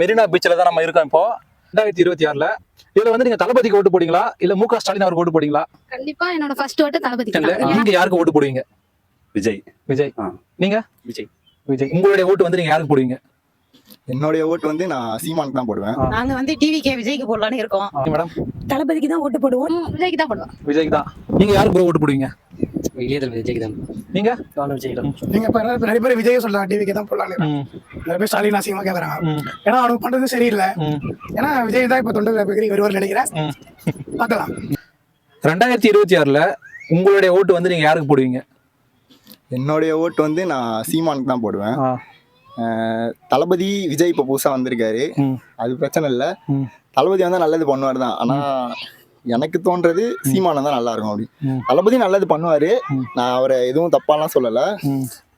மெரினா பீச்சில் தான் நம்ம இருக்கோம் இப்போ. ரெண்டாயிரத்தி இருபத்தி ஆறுல. இதுல வந்து நீங்க தளபதிக்கு ஓட்டு போடுவீங்களா? இல்ல மு க ஸ்டாலின் அவருக்கு ஓட்டு போடுவீங்களா? கண்டிப்பா என்னோட ஃபர்ஸ்ட் ஓட்டு தளபதி நீங்க யாருக்கு ஓட்டு போடுவீங்க? விஜய். விஜய். நீங்க? விஜய். விஜய். உங்களுடைய ஓட்டு வந்து நீங்க யாருக்கு போடுவீங்க? என்னுடைய ஓட்டு வந்து நான் சீமானுக்கு தான் போடுவேன். நாங்க வந்து டிவி கே விஜய்க்கு போடலான்னு இருக்கோம். மேடம். தளபதிக்கு தான் ஓட்டு போடுவோம். விஜய்க்கு தான் போடுவேன் விஜய்க்கு தான். நீங்க யாருக்கு ஓட்டு போடுவீங்க? இளையதல் விஜய்க்கு தான் நீங்க? நானும் விஜய் தான் நீங்க இப்ப நிறைய- பேர் விஜய் சொல்லலாம் டிவிக்கு தான் போடலாம் நிறைய பேர் ஸ்டாலின் அசிங்கமா கேக்குறாங்க. ஏன்னா அவனுக்கு பண்றது சரியில்லை. ஏன்னா விஜய் தான் இப்ப தொண்டர் பெரிய வருவார் நினைக்கிறேன். பார்க்கலாம். ரெண்டாயிரத்தி இருபத்தி ஆறுல உங்களுடைய ஓட்டு வந்து நீங்க யாருக்கு போடுவீங்க? என்னுடைய ஓட்டு வந்து நான் சீமானுக்கு தான் போடுவேன். தளபதி விஜய் இப்போ புதுசாக வந்திருக்காரு. அது பிரச்சனை இல்லை. தளபதி வந்து நல்லது பண்ணுவார் தான். ஆனால் எனக்கு தோன்றது சீமானம் தான் நல்லா இருக்கும் அப்படி. தளபதி நல்லது பண்ணுவார். நான் அவரை எதுவும் தப்பாலாம் சொல்லலை.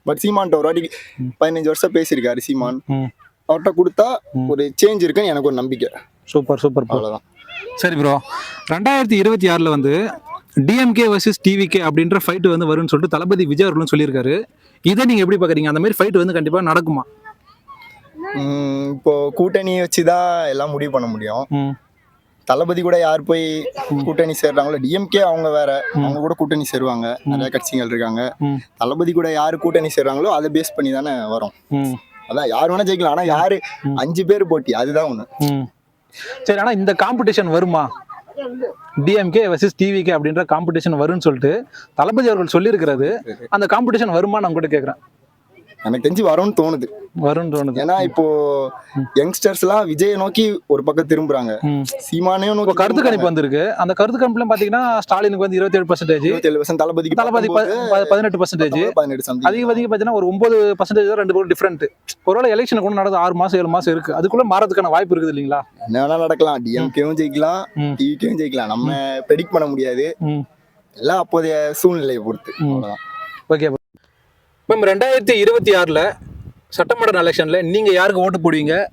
பட் சீமான்ட்ட ஒரு வாட்டி பதினஞ்சு வருஷம் பேசியிருக்காரு சீமான். அவர்கிட்ட கொடுத்தா. ஒரு சேஞ்ச் இருக்குன்னு எனக்கு ஒரு நம்பிக்கை. Super super. அவ்வளோதான் சரி ப்ரோ ரெண்டாயிரத்தி இருபத்தி ஆறில் வந்து டிஎம்கே வர்சஸ் டிவிகே அப்படின்ற ஃபைட் வந்து வரும்னு சொல்லிட்டு தளபதி விஜய் அவர்களும் சொல்லியிருக்காரு. இதை நீங்கள் எப்படி பார்க்குறீங்க அந்த மாதிரி ஃபைட் வந்து கண்டிப்பாக நடக்குமா? இப்போ கூட்டணி வச்சு தான் எல்லாம் முடிவு பண்ண முடியும். தளபதி கூட யார் போய் கூட்டணி சேர்றாங்களோ டிஎம்கே அவங்க வேற. அவங்க கூட கூட்டணி சேருவாங்க. நிறைய கட்சிகள் இருக்காங்க. தளபதி கூட யாரு கூட்டணி சேர்றாங்களோ அதை பேஸ் பண்ணி தானே வரும். அதான் யார் வேணா ஜெயிக்கலாம். ஆனா யாரு? அஞ்சு பேர் போட்டி. அதுதான் ஒண்ணு. சரி ஆனால் இந்த காம்படிஷன் வருமா? டிஎம்கே வர்சஸ் டிவிகே அப்படின்ற காம்படிஷன் வரும்னு சொல்லிட்டு தளபதி அவர்கள் சொல்லியிருக்கிறது. அந்த காம்படிஷன் வருமா நான் கூட கேட்குறேன் எனக்கு தெரிஞ்சு வரும்னு தோணுது. வரும்னு தோணுது. ஏன்னா இப்போ யங்ஸ்டர்ஸ் எல்லாம் விஜயை நோக்கி ஒரு பக்கம் திரும்புறாங்க. இப்போ நோக்கி கருத்து கணிப்பு வந்திருக்கு. அந்த கருத்து கணிப்புல பார்த்தீங்கன்னா ஸ்டாலினுக்கு வந்து இருபத்தேழு பர்சன்டேஜ் இருபத்தேழு வருஷம் தளபதிக்கு தளபதி ப- பதினெட்டு பர்சன்டேஜ் பதினெட்டு அதிக அதிகம் பார்த்தீங்கன்னா ஒரு ஒன்பது பர்சன்டேஜ் தான் ரெண்டு பேரும் டிஃப்ரெண்ட் ஒருவேளை எலெக்ஷன் கூட நடந்து ஆறு மாசம் ஏழு மாசம் இருக்கு. அதுக்குள்ள மாறதுக்கான வாய்ப்பு இருக்குது இல்லைங்களா? என்ன வேணா நடக்கலாம். டிஎம்கேவும் ஜெயிக்கலாம். டிவிகேவும் ஜெயிக்கலாம். நம்ம ப்ரெடிக்ட் பண்ண முடியாது. எல்லாம் அப்போதைய சூழ்நிலையை பொறுத்து. ஓகே. மேம் ரெண்டாயிரத்தி இருபத்தி ஆறில் சட்டமன்ற எலெக்ஷனில் நீங்கள் யாருக்கு ஓட்டு போடுவீங்க?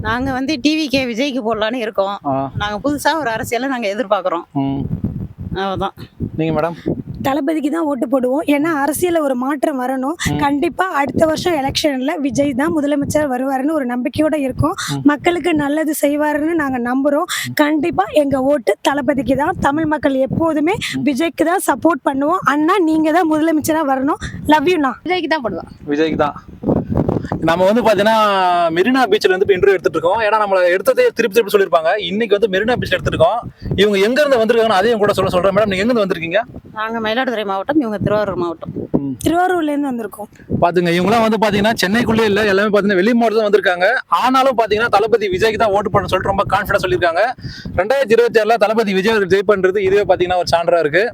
நாங்க வந்து டிவி கே விஜய்க்கு போடலான்னு இருக்கோம். ஆ, நாங்க புதுசா ஒரு அரசியலை நாங்க எதிர்பார்க்கறோம். ம். அவ்வளவுதான். நீங்க மேடம் தளபதிக்கு தான் ஓட்டு போடுவோம். ஏன்னா அரசியல்ல ஒரு மாற்றம் வரணும். கண்டிப்பா அடுத்த வருஷம் எலெக்ஷன்ல விஜய் தான் முதலமைச்சர் வருவாருன்னு ஒரு நம்பிக்கையோட இருக்கும். மக்களுக்கு நல்லது செய்வாருன்னு நாங்க நம்புறோம். கண்டிப்பா எங்க ஓட்டு தளபதிக்கு தான். தமிழ் மக்கள் எப்போதுமே விஜய்க்கு தான் சப்போர்ட் பண்ணுவோம். அண்ணா நீங்க தான் முதலமைச்சரா வரணும். லவ் யூண்ணா விஜய்க்கு தான் போடுவேன் விஜய்க்கு தான். நம்ம வந்து பார்த்தீங்கன்னா மெரினா பீச்சில் வந்து இப்போ இன்டர்வியூ எடுத்துட்டு இருக்கோம். ஏன்னா நம்மளை எடுத்ததே திருப்பி திருப்பி சொல்லியிருப்பாங்க. இன்னைக்கு வந்து மெரினா பீச்சில் எடுத்துருக்கோம் இவங்க எங்க இருந்து வந்திருக்காங்கன்னு அதையும் கூட சொல்ல சொல்றேன். மேடம் நீங்க எங்க இருந்து வந்திருக்கீங்க? நாங்க மயிலாடுதுறை மாவட்டம் இவங்க திருவாரூர் மாவட்டம். திருவாரூர்ல இருந்து வந்திருக்கோம். பாத்துங்க இவங்கலாம் வந்து பாத்தீங்கன்னா சென்னைக்குள்ளே இல்ல எல்லாமே பாத்தீங்கன்னா வெளி மாவட்டம் வந்திருக்காங்க. ஆனாலும் பாத்தீங்கன்னா தளபதி விஜய்க்கு தான் ஓட்டு பண்ண சொல்லிட்டு ரொம்ப கான்ஃபிடன்ஸ் சொல்லியிருக்காங்க. ரெண்டாயிரத்தி இருபத்தி ஆறுல தளபதி விஜய் அவர்கள் ஜெய் பண்றது இதுவே பாத்தீங்கன்னா ஒரு சான்றா இருக்கு.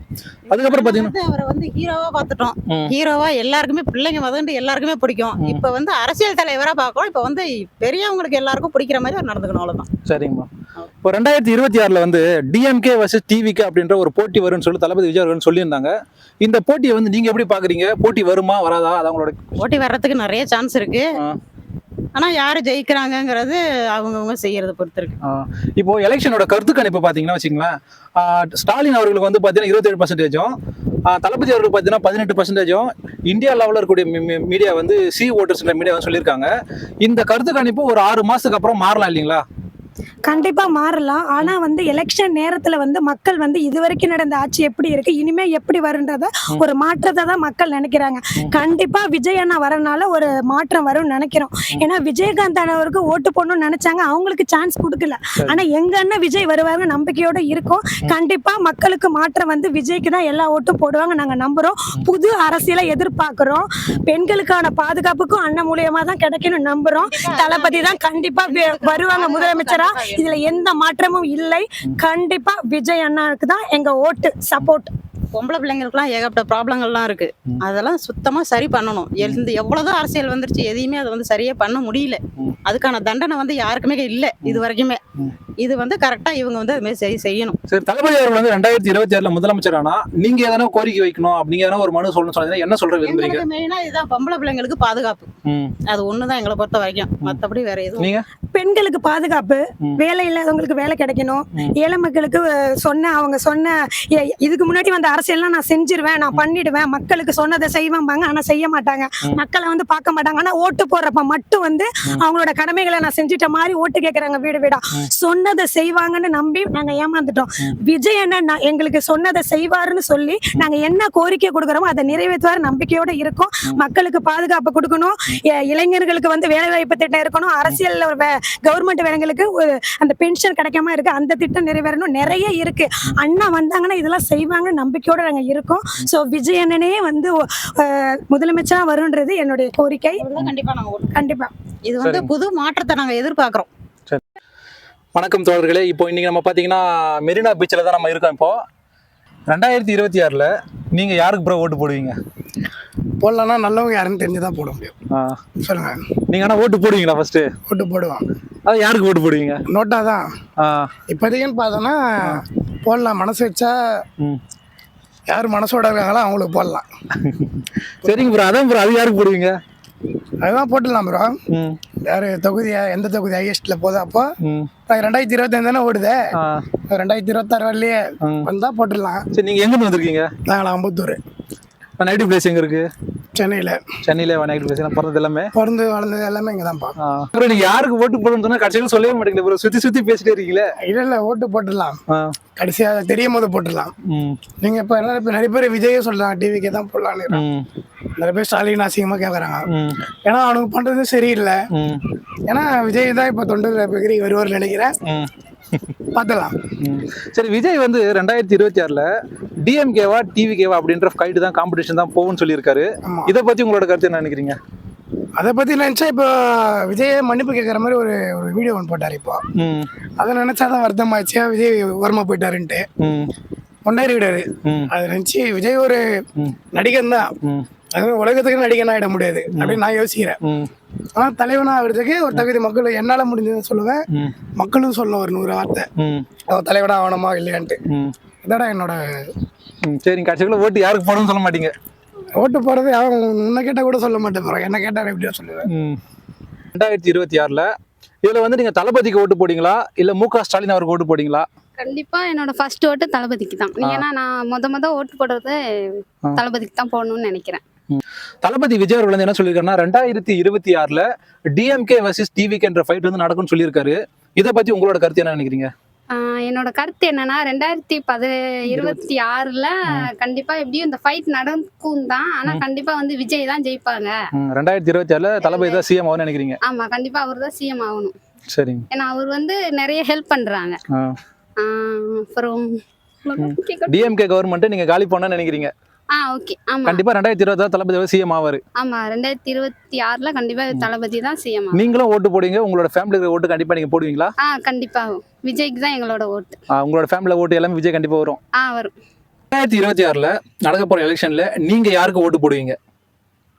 அதுக்கப்புறம் பாத்தீங்கன்னா அவரை வந்து ஹீரோவா பார்த்துட்டோம். ஹீரோவா எல்லாருக்குமே பிள்ளைங்க வந்து எல்லாருக்குமே பிடிக்கும். இப்ப வந்து அரசியல் தலைவரா பார்க்கணும். இப்ப வந்து பெரியவங்களுக்கு எல்லாருக்கும் பிடிக்கிற மாதிரி அவர் நடந்துக்கணும் அவ்வளவுதான். சரிங்கம்மா. இப்போ ரெண்டாயிரத்தி இருபத்தி ஆறுல வந்து டிஎம்கே வர்சஸ் டிவிகே அப்படின்ற ஒரு போட்டி வரும்னு சொல்லி தளபதி விஜய் அவர்கள் சொல்லியிருந்தாங்க. இந்த போட்டியை வந்து நீங்க எப்படி பாக்குறீங்க போட்டி வருமா வராதா? அது அவங்களோட போட்டி வர்றதுக்கு நிறைய சான்ஸ் இருக்கு. ஆ. ஆனா யாரு ஜெயிக்கிறாங்கங்கிறது அவங்கவுங்க செய்யறத பொறுத்து இருக்கு இப்போ எலெக்ஷனோட கருத்து கணிப்பு பார்த்தீங்கன்னா வச்சுங்களேன் ஸ்டாலின் அவர்களுக்கு வந்து பார்த்தீங்கன்னா இருபத்தேழு பர்சன்டேஜும் தளபதி அவர்களுக்கு பார்த்தீங்கன்னா பதினெட்டு பர்சன்டேஜும் இந்தியா லெவலில் இருக்கக்கூடிய மீடியா வந்து சி ஓட்டர்ஸ்ல மீடியா வந்து சொல்லியிருக்காங்க. இந்த கருத்து கணிப்பு ஒரு ஆறு மாசத்துக்கு அப்புறம் மாறலாம் இல்லைங்களா? கண்டிப்பா மாறலாம். ஆனா வந்து எலெக்ஷன் நேரத்துல வந்து மக்கள் வந்து இதுவரைக்கும் நடந்த ஆட்சி எப்படி இருக்கு? இனிமே எப்படி வருன்றத ஒரு மாற்றத்தை தான் மக்கள் நினைக்கிறாங்க. கண்டிப்பா விஜய் அண்ணா வரனால ஒரு மாற்றம் வரும்னு நினைக்கிறோம். ஏன்னா விஜயகாந்த் அண்ணாவருக்கு ஓட்டு போடணும்னு நினைச்சாங்க. அவங்களுக்கு சான்ஸ் கொடுக்கல. ஆனா எங்க அண்ணன் விஜய் வருவாங்க நம்பிக்கையோட இருக்கும். கண்டிப்பா மக்களுக்கு மாற்றம் வந்து விஜய்க்கு தான் எல்லா ஓட்டும் போடுவாங்க. நாங்க நம்புறோம். புது அரசியலை எதிர்பார்க்கிறோம். பெண்களுக்கான பாதுகாப்புக்கும் அண்ணன் மூலியமா தான் கிடைக்கணும் நம்புறோம். தளபதி தான் கண்டிப்பா வருவாங்க. முதலமைச்சரா இதுல எந்த மாற்றமும் இல்லை. கண்டிப்பா விஜய் அண்ணாவுக்கு தான் எங்க ஓட்டு சப்போர்ட் பொம்பளை பிள்ளைங்களுக்குலாம் ஏகப்பட்ட ப்ராப்ளங்கள்லாம் இருக்கு. அதெல்லாம் சுத்தமா சரி பண்ணணும். எந்த எவ்வளவுதான் அரசியல் வந்துருச்சு எதையுமே அதை வந்து சரியா பண்ண முடியல. அதுக்கான தண்டனை வந்து யாருக்குமே இல்ல இது வரைக்குமே. இது வந்து கரெக்டா இவங்க வந்து அது மாதிரி செய்- செய்யணும். சரி தளபதி அவர்கள் வந்து ரெண்டாயிரத்தி இருபத்தி ஆறுல முதலமைச்சர் ஆனா நீங்க எதனா கோரிக்கை வைக்கணும் அப்படிங்க எதனா ஒரு மனு சொல்லணும் சொன்னீங்கன்னா என்ன சொல்ற விரும்புறீங்க? எங்களுக்கு மெயினா இதுதான் பொம்பளை பிள்ளைங்களுக்கு பாதுகாப்பு. அது ஒண்ணுதான் எங்களை பொறுத்த வரைக்கும். மத்தபடி வேற எதுவும் நீங்க? பெண்களுக்கு பாதுகாப்பு. வேலை இல்லாதவங்களுக்கு வேலை கிடைக்கணும். ஏழை மக்களுக்கு சொன்ன அவங்க சொன்ன இதுக்கு முன்னாடி வந்த அரசியல்லாம் நான் செஞ்சிருவேன் நான் பண்ணிடுவேன். மக்களுக்கு சொன்னதை செய்வேன்பாங்க ஆனா செய்ய மாட்டாங்க. மக்களை வந்து பார்க்க மாட்டாங்க. ஆனா ஓட்டு போடுறப்ப மட்டும் வந்து அவங்களோட கடமைகளை நான் செஞ்சுட்ட மாதிரி ஓட்டு கேட்கறாங்க வீடு வீடா. சொன்னதை செய்வாங்கன்னு நம்பி நாங்க ஏமாந்துட்டோம். விஜய் என்ன நான் எங்களுக்கு சொன்னதை செய்வாருன்னு சொல்லி நாங்க என்ன கோரிக்கை கொடுக்குறோமோ அதை நிறைவேற்றுவார் நம்பிக்கையோட இருக்கோம். மக்களுக்கு பாதுகாப்பு கொடுக்கணும். இளைஞர்களுக்கு வந்து வேலை வாய்ப்பு திட்டம் இருக்கணும். அரசியல் கவர்மெண்ட் வேலைங்களுக்கு ஒரு அந்த பென்ஷன் கிடைக்காம இருக்கு. அந்த திட்டம் நிறைவேறணும். நிறைய இருக்கு. அண்ணா வந்தாங்கன்னா இதெல்லாம் செய்வாங்கன்னு நம்பிக்கையோட நாங்க இருக்கோம். ஸோ விஜய் அண்ணனே வந்து முதலமைச்சரா வரும்ன்றது என்னுடைய கோரிக்கை. கண்டிப்பா நாங்க கண்டிப்பா. இது வந்து புது மாற்றத்தை நாங்க எதிர்பார்க்கிறோம். வணக்கம் தோழர்களே. இப்போ இன்னைக்கு நம்ம பார்த்தீங்கன்னா மெரினா பீச்சில் தான் நம்ம இருக்கோம் இப்போ. ரெண்டாயிரத்தி இருபத்தி ஆறில் நீங்கள் யாருக்கு ப்ரோ ஓட்டு போடுவீங்க? போடலன்னா நல்லவங்க யாருன்னு தெரிஞ்சு தான் போட முடியும். ஆ. சொல்லுங்க. நீங்கள் ஆனால் ஓட்டு போடுவீங்களா ஃபர்ஸ்ட்டு ஓட்டு போடுவான் அது யாருக்கு ஓட்டு போடுவீங்க? நோட்டா தான் இப்போதைக்குன்னு பார்த்தோன்னா போடலாம். மனசு வச்சா யார் மனசோட இருக்காங்களோ அவங்களுக்கு போடலாம். சரிங்க ப்ரோ அதான் ப்ரோ அது யாருக்கு போடுவீங்க? அதுதான் போட்டுடலாம் ப்ரோ யார் தொகுதியா எந்த தொகுதி ஹையஸ்ட்டில் போதோ அப்போ? ரெண்டாயிரத்தி இருபத்தஞ்சு தானே ஓடுதே? ரெண்டாயிரத்தி இருபத்தாறு வரலையே. ம். வந்தால் போட்டுடலாம். சரி நீங்கள் எங்கேருந்து வந்திருக்கீங்க? நாங்கள் அம்பத்தூர். நைட்டு பிளேஸ் எங்கே இருக்குது சென்னையில். சென்னையில் பிளேஸ் நான் பிறந்தது எல்லாமே? பிறந்து வளர்ந்தது எல்லாமே இங்கே தான்ப்பா ப்ரோ நீங்கள் யாருக்கு ஓட்டு போடணும்னு சொன்னால் கடைசியில் சொல்லவே மாட்டேங்குது. ப்ரோ சுற்றி சுற்றி பேசிட்டே இருக்கீங்களே? இல்லை இல்லை ஓட்டு போட்டுடலாம். கடைசியாக தெரியும் போது போட்டுடலாம். ம். நீங்கள் இப்போ என்ன இப்போ நிறைய பேர் விஜயே சொல்கிறாங்க டிவிக்கே தான் போடலான்னு. நிறைய பேர் ஸ்டாலின் அசிங்கமாக கேட்குறாங்க ஏன்னா அவனுக்கு பண்ணுறது சரியில்லை. ஏன்னா விஜய் தான் இப்போ தொண்டர் பெரிய வருவார் நினைக்கிறேன். பார்த்துலாம். சரி விஜய் வந்து ரெண்டாயிரத்தி இருபத்தி ஆறுல டிஎம்கேவா டிவிகேவா அப்படின்ற கைடு தான் காம்படிஷன் தான் போகும்னு சொல்லியிருக்காரு. இதை பத்தி உங்களோட கருத்து என்ன நினைக்கிறீங்க? அதை பற்றி நினச்சா இப்போ விஜய் மன்னிப்பு கேட்குற மாதிரி ஒரு ஒரு வீடியோ ஒன்று போட்டார் இப்போ. அதை நினச்சா தான் வருத்தமாச்சு விஜய் ஓரமாக போயிட்டாருன்ட்டு. முன்னேறி விடாரு ம். அதை நினச்சி விஜய் ஒரு. நடிகன் தான் அது உலகத்துக்கு நடிகன் ஆகிட முடியாது. அப்படின்னு நான் யோசிக்கிறேன். ம். ஆனால் தலைவனா ஆகிறதுக்கு ஒரு தகுதி மக்கள் என்னால் முடிஞ்சதுன்னு சொல்லுவேன். மக்களும் சொல்லணும் ஒரு நூறு வார்த்தை. அவன் தலைவனா ஆகணுமா இல்லையான்ட்டு. இதாடா என்னோட சரிங்க. கடைசிக்குள்ள ஓட்டு யாருக்கு போடணும்னு சொல்ல மாட்டீங்க? ஓட்டு போகிறது அவன் உன்னை கேட்டால் கூட சொல்ல மாட்டேன். என்ன கேட்டால் எப்படியா சொல்லுவேன். ரெண்டாயிரத்தி இருபத்தி ஆறில் இதில் வந்து நீங்கள் தளபதிக்கு ஓட்டு போடுங்களா இல்லை மு க. ஸ்டாலின் அவருக்கு ஓட்டு போடுங்களா கண்டிப்பா என்னோட ஃபர்ஸ்ட் ஓட்டு தளபதிக்கு தான். ஏன்னா நான் முத முத ஓட்டு போடுறது. தளபதிக்கு தான் போடணும்னு நினைக்கிறேன். தளபதி விஜய் அவர்கள் வந்து என்ன சொல்லியிருக்காருன்னா ரெண்டாயிரத்தி இருபத்தி ஆறில் டிஎம்கே வர்சஸ் டிவிகேன்ற ஃபைட் வந்து நடக்கும்னு சொல்லியிருக்காரு. இதை பற்றி உங்களோட கருத்து என்ன நினைக்கிறீங்க? என்னோட கருத்து என்னன்னா ரெண்டாயிரத்தி பது இருபத்தி ஆறுல கண்டிப்பா எப்படியும் இந்த ஃபைட் நடக்கும் தான். ஆனா கண்டிப்பா வந்து விஜய் தான் ஜெயிப்பாங்க. ரெண்டாயிரத்தி இருபத்தி ஆறில் தளபதி தான் சிஎம் ஆகும்னு நினைக்கிறீங்க? ஆமா கண்டிப்பா அவர் தான் சிஎம் ஆகணும். சரிங்க. ஏன்னா அவர் வந்து நிறைய ஹெல்ப் பண்றாங்க. அப்புறம் டிஎம்கே கவர்மெண்ட் நீங்க காலி பண்ண நினைக்கிறீங்க. ஓகே. ஆமா. கண்டிப்பா ரெண்டாயிரத்தி இருபத்தி தளபதி சிஎம் ஆவாரு. ஆமா ரெண்டாயிரத்தி இருபத்தி ஆறுல கண்டிப்பா தளபதி தான் சிஎம் நீங்களும் ஓட்டு போடுவீங்க உங்களோட ஃபேமிலிக்கு ஓட்டு கண்டிப்பா நீங்க போடுவீங்களா? ஆ கண்டிப்பா. விஜய்க்கு தான் எங்களோட ஓட்டு. ஆ, உங்களோட ஃபேமிலில ஓட்டு எல்லாமே விஜய் கண்டிப்பா வரும். ஆ வரும். ரெண்டாயிரத்தி இருபத்தி ஆறுல நடக்க போற எலெக்ஷன்ல நீங்க யாருக்கு ஓட்டு போடுவீங்க?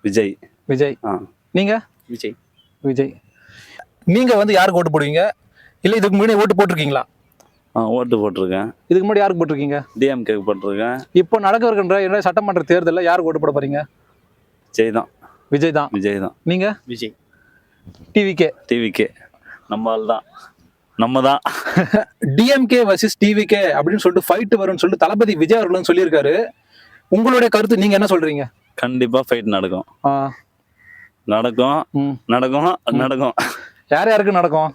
விஜய். விஜய். ஆ. நீங்க? விஜய். விஜய். நீங்க வந்து யாருக்கு ஓட்டு போடுவீங்க? இல்ல இதுக்கு முன்னாடி ஓட்டு போட்டிருக்கீங்களா? ஆ ஓட்டு போட்டிருக்கேன். இதுக்கு முன்னாடி யாருக்கு போட்டிருக்கீங்க? டிஎம்கேக்கு போட்டிருக்கேன். இப்போ நடக்க இருக்கின்ற இரண்டாயிரம் சட்டமன்ற தேர்தலில் யாருக்கு ஓட்டு போட போறீங்க? விஜய் தான் விஜய். தான் விஜய் தான் நீங்க விஜய் டிவிகே டிவிக்கே நம்ம ஆள் தான் நம்ம தான் டிஎம்கே வர்சஸ் டிவிகே அப்படின்னு சொல்லிட்டு ஃபைட் வரும்னு சொல்லிட்டு தளபதி விஜய் அவர்களும் சொல்லியிருக்காரு. உங்களுடைய கருத்து நீங்க என்ன சொல்றீங்க? கண்டிப்பாக ஃபைட் நடக்கும். ஆ, நடக்கும். ம். நடக்கும். நடக்கும். யார் யாருக்கு நடக்கும்?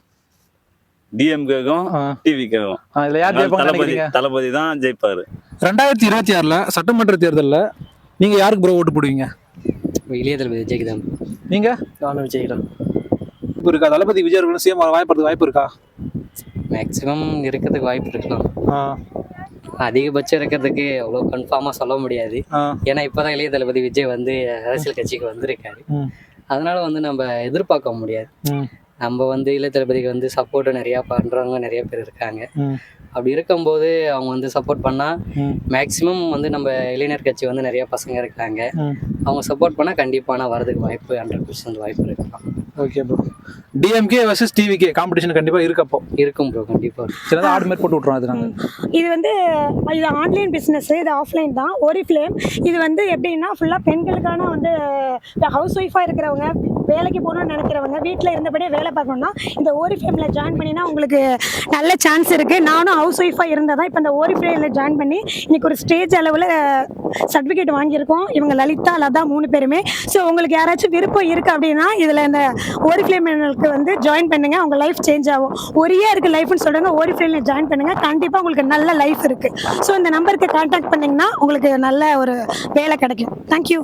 டிஎம்கேக்கும் ஆ, இதுல யார் தளபதி தளபதி தான் ஜெயிப்பாரு. ரெண்டாயிரத்தி இருபத்தி ஆறுல சட்டமன்ற தேர்தல்ல நீங்க யாருக்கு ப்ரோ ஓட்டு போடுவீங்க? இளைய தளபதி விஜய்க்கு தான் நீங்க? நானும் விஜய் தான் இப்ப இருக்கா? தளபதி விஜய் அவர்களும் சிஎம் வாய்ப்பு வாய்ப்பு இருக்கா? மேக்ஸிமம் இருக்கிறதுக்கு வாய்ப்பு இருக்கலாம் ஆ, அதிகபட்சம் இருக்கிறதுக்கு அவ்வளோ கன்ஃபார்மாக சொல்ல முடியாது. ஏன்னா இப்போதான் இளைய தளபதி விஜய் வந்து அரசியல் கட்சிக்கு வந்திருக்காரு. அதனால வந்து நம்ம எதிர்பார்க்க முடியாது. நம்ம வந்து இளைய தளபதிக்கு வந்து சப்போர்ட்டு நிறையா பண்ணுறவங்க நிறைய பேர் இருக்காங்க. ம், அப்படி இருக்கும்போது அவங்க வந்து சப்போர்ட் பண்ணால் ம், மேக்ஸிமம் வந்து நம்ம இளைஞர் கட்சி வந்து நிறைய பசங்க இருக்காங்க. ம். அவங்க சப்போர்ட் பண்ணால் கண்டிப்பான வரதுக்கு வாய்ப்பு ஹண்ட்ரட் பர்சன்ட் வாய்ப்பு இருக்கலாம் okay bro DMK versus TVK competition கண்டிப்பா இருக்கு அப்போ. இருக்கும் ப்ரோ கண்டிப்பாக சிலதான் ஆடு மாதிரி போட்டு விட்ருவோம் அது நாங்க. இது வந்து இது ஆன்லைன் பிஸ்னஸ் இது ஆஃப்லைன் தான். ஒரு ஃப்ளேம் இது வந்து எப்படின்னா ஃபுல்லாக பெண்களுக்கான வந்து ஹவுஸ் ஒய்ஃபாக இருக்கிறவங்க வேலைக்கு போகணும்னு நினைக்கிறவங்க வீட்டில் இருந்தபடியே வேலை பார்க்கணும்னா இந்த ஓரிஃப்ளைமில் ஜாயின் பண்ணினா உங்களுக்கு நல்ல சான்ஸ் இருக்குது நானும் ஹவுஸ் ஒய்ஃபாக இருந்தால் தான் இப்போ இந்த ஓரிஃப்ளைமில் ஜாயின் பண்ணி இன்றைக்கி ஒரு ஸ்டேஜ் அளவில் சர்டிஃபிகேட் வாங்கியிருக்கோம். இவங்க லலிதா லதா மூணு பேருமே. ஸோ உங்களுக்கு யாராச்சும் விருப்பம் இருக்குது அப்படின்னா இதில் இந்த ஓரி வந்து ஜாயின் பண்ணுங்கள் உங்கள் லைஃப் சேஞ்ச் ஆகும். ஒரே இருக்குது லைஃப்னு சொல்கிறாங்க ஓரிஃப்ளைமில் ஜாயின் பண்ணுங்கள் கண்டிப்பாக உங்களுக்கு நல்ல லைஃப் இருக்குது ஸோ இந்த நம்பருக்கு கான்டாக்ட் பண்ணிங்கன்னா உங்களுக்கு நல்ல ஒரு வேலை கிடைக்கும். தேங்க்யூ